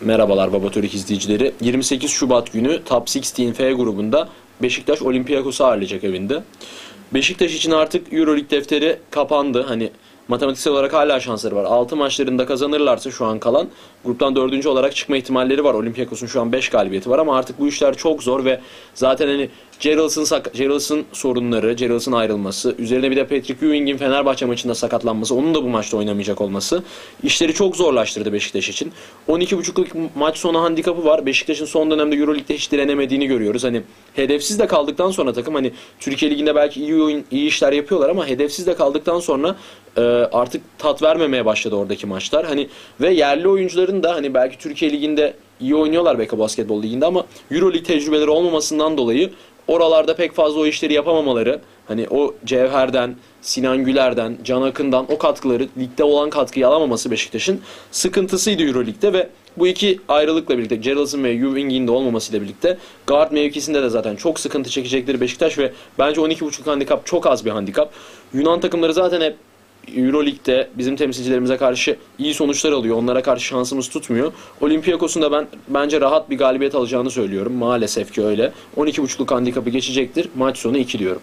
Merhabalar Babatörük izleyicileri. 28 Şubat günü Top 16 F grubunda Beşiktaş Olympiakos'u ağırlayacak evinde. Beşiktaş için artık Euroleague defteri kapandı. Hani matematiksel olarak hala şansları var. 6 maçlarında kazanırlarsa şu an kalan gruptan 4. olarak çıkma ihtimalleri var. Olympiakos'un şu an 5 galibiyeti var ama artık bu işler çok zor ve zaten hani Geralds'ın Geralds'ın sorunları, Geralds'ın ayrılması, üzerine bir de Patrick Ewing'in Fenerbahçe maçında sakatlanması, onun da bu maçta oynamayacak olması işleri çok zorlaştırdı Beşiktaş için. 12.5'lık maç sonu handikapı var. Beşiktaş'ın son dönemde EuroLeague'de hiç direnemediğini görüyoruz. Hani hedefsiz de kaldıktan sonra takım hani Türkiye Ligi'nde belki iyi oyun, iyi işler yapıyorlar ama hedefsiz de kaldıktan sonra e, artık tat vermemeye başladı oradaki maçlar. Hani ve yerli oyuncuların da hani belki Türkiye Ligi'nde iyi oynuyorlar belki basketbol liginde ama EuroLeague tecrübeleri olmamasından dolayı oralarda pek fazla o işleri yapamamaları hani o Cevher'den, Sinan Güler'den, Can Akın'dan o katkıları ligde olan katkıyı alamaması Beşiktaş'ın sıkıntısıydı Euroleague'de ve bu iki ayrılıkla birlikte Geralds'ın ve Ewing'in de olmamasıyla birlikte guard mevkisinde de zaten çok sıkıntı çekecektir Beşiktaş ve bence 12.5 handikap çok az bir handikap. Yunan takımları zaten hep Euroleague'de bizim temsilcilerimize karşı iyi sonuçlar alıyor. Onlara karşı şansımız tutmuyor. Olympiakos'un da ben bence rahat bir galibiyet alacağını söylüyorum. Maalesef ki öyle. 12.5'luk handikapı geçecektir. Maç sonu 2 diyorum.